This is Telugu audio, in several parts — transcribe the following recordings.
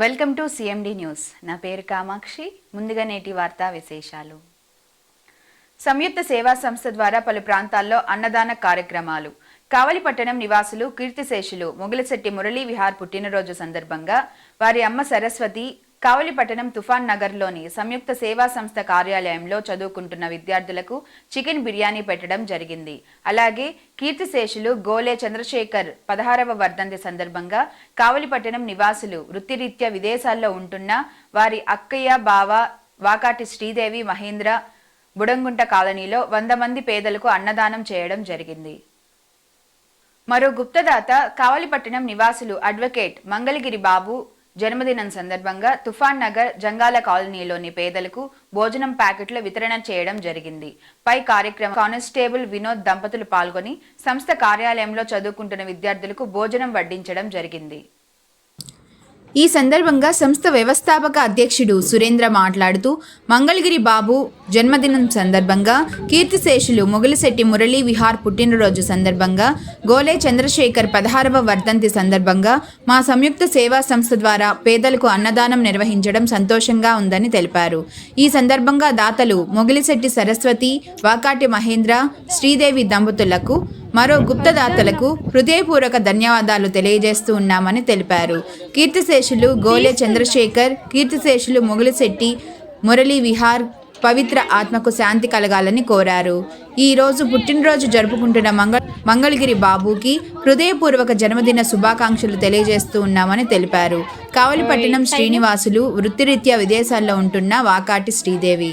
Welcome to CMD news. నా పేరు కామాక్షి. ముందుగా నేటి వార్తా విశేషాలు. సంయుక్త సేవా సంస్థ ద్వారా పలు ప్రాంతాల్లో అన్నదాన కార్యక్రమాలు. కావలిపట్టణం నివాసులు కీర్తిశేషులు మొగలిశెట్టి మురళీ విహార్ పుట్టినరోజు సందర్భంగా వారి అమ్మ సరస్వతి కావలిపట్టణం తుఫాన్ నగర్లోని సంయుక్త సేవా సంస్థ కార్యాలయంలో చదువుకుంటున్న విద్యార్థులకు చికెన్ బిర్యానీ పెట్టడం జరిగింది. అలాగే కీర్తిశేషులు గోలే చంద్రశేఖర్ పదహారవ వర్ధంతి సందర్భంగా కావలిపట్టణం నివాసులు వృత్తిరీత్యా విదేశాల్లో ఉంటున్న వారి అక్కయ్య బావ వాకాటి శ్రీదేవి మహేంద్ర బుడంగుంట కాలనీలో వంద మంది పేదలకు అన్నదానం చేయడం జరిగింది. మరో గుప్తదాత కావలిపట్టణం నివాసులు అడ్వకేట్ మంగళగిరి బాబు జన్మదినం సందర్భంగా తుఫాన్ నగర్ జంగాల కాలనీలోని పేదలకు భోజనం ప్యాకెట్లు వితరణ చేయడం జరిగింది. పై కార్యక్రమం కానిస్టేబుల్ వినోద్ దంపతులు పాల్గొని సంస్థ కార్యాలయంలో చదువుకుంటున్న విద్యార్థులకు భోజనం వడ్డించడం జరిగింది. ఈ సందర్భంగా సంస్థ వ్యవస్థాపక అధ్యక్షుడు సురేంద్ర మాట్లాడుతూ మంగళగిరి బాబు జన్మదినం సందర్భంగా కీర్తిశేషులు మొగలిశెట్టి మురళీ విహార్ పుట్టినరోజు సందర్భంగా గోలే చంద్రశేఖర్ పదహారవ వర్ధంతి సందర్భంగా మా సంయుక్త సేవా సంస్థ ద్వారా పేదలకు అన్నదానం నిర్వహించడం సంతోషంగా ఉందని తెలిపారు. ఈ సందర్భంగా దాతలు మొగిలిశెట్టి సరస్వతి వాకాటి మహేంద్ర శ్రీదేవి దంపతులకు మరో గుప్తదాతలకు హృదయపూర్వక ధన్యవాదాలు తెలియజేస్తూ ఉన్నామని తెలిపారు. కీర్తిశేషులు గోలె చంద్రశేఖర్ కీర్తిశేషులు మొగులిశెట్టి మురళీ విహార్ పవిత్ర ఆత్మకు శాంతి కలగాలని కోరారు. ఈ రోజు పుట్టినరోజు జరుపుకుంటున్న మంగళ మంగళగిరి బాబుకి హృదయపూర్వక జన్మదిన శుభాకాంక్షలు తెలియజేస్తూ ఉన్నామని తెలిపారు. కావలిపట్టణం శ్రీనివాసులు వృత్తిరీత్యా విదేశాల్లో ఉంటున్న వాకాటి శ్రీదేవి.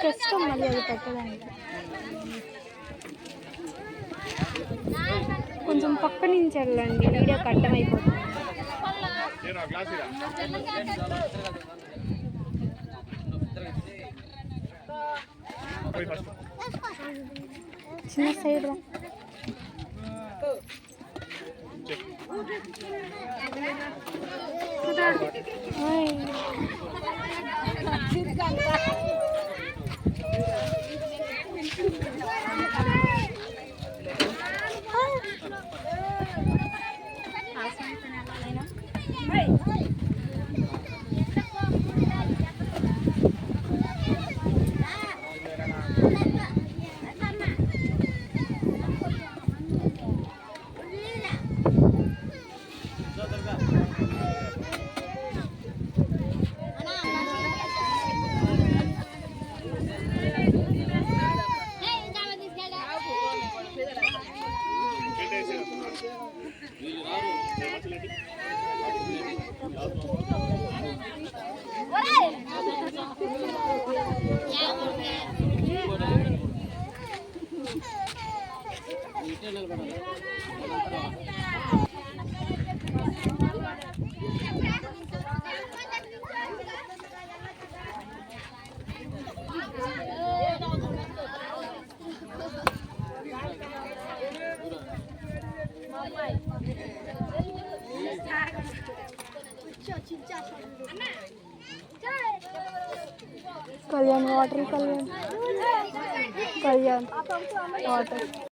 కష్టం మళ్ళీ అది పెట్టడానికి కొంచెం పక్క నుంచి వెళ్ళండి. వీడియో కట్టం Tinha saído lá. Hey! kalian water kalian. Kalian. Water.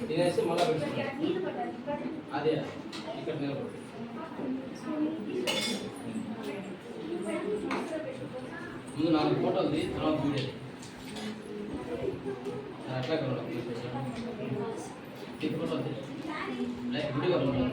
తినేసి మళ్ళా అదే ఇక్కడ నిలబడి ముందు నాలుగు ఫోటోలు తీ, తర్వాత వీడియో అట్లా కలవడం ఫోటోలు తీ. లైక్ ఫోటోలు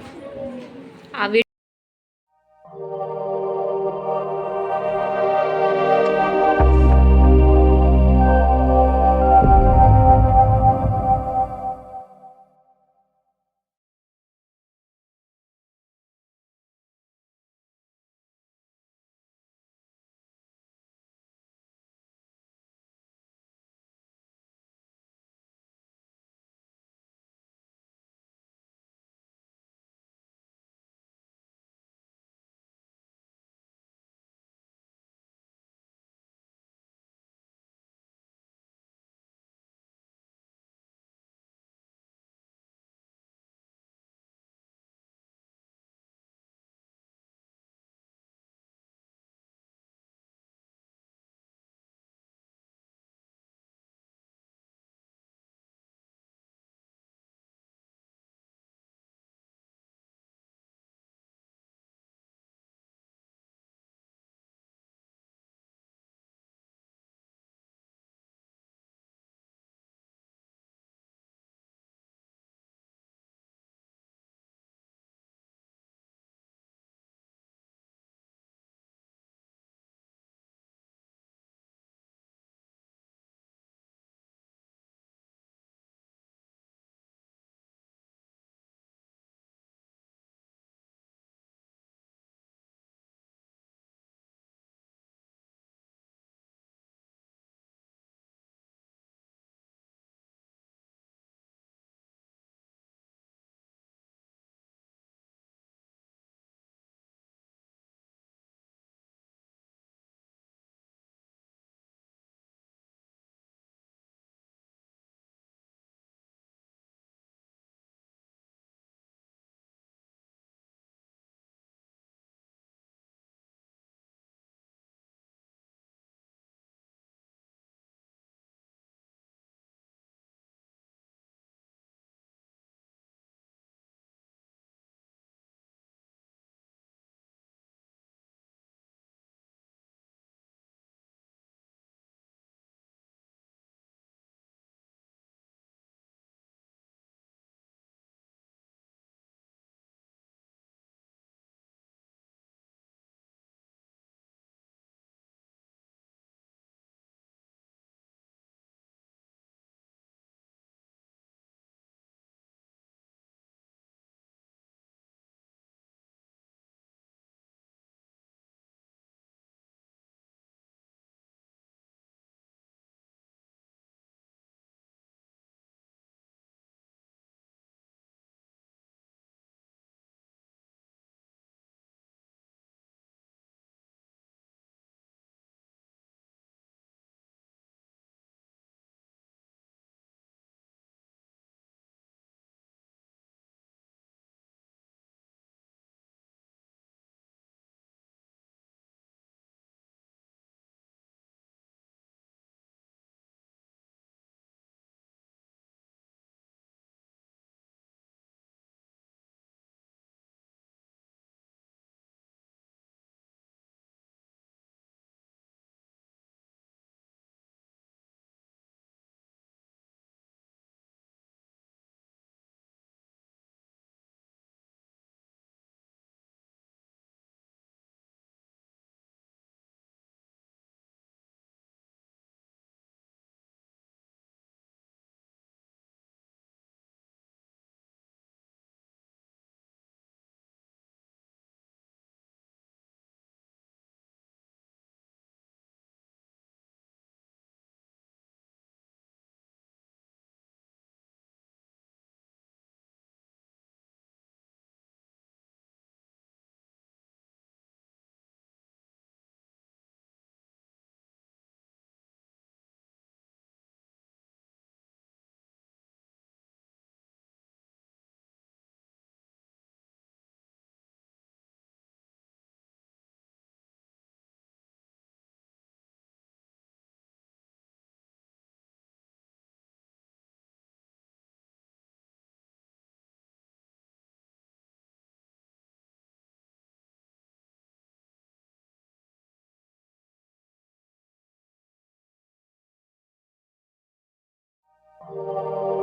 Thank you.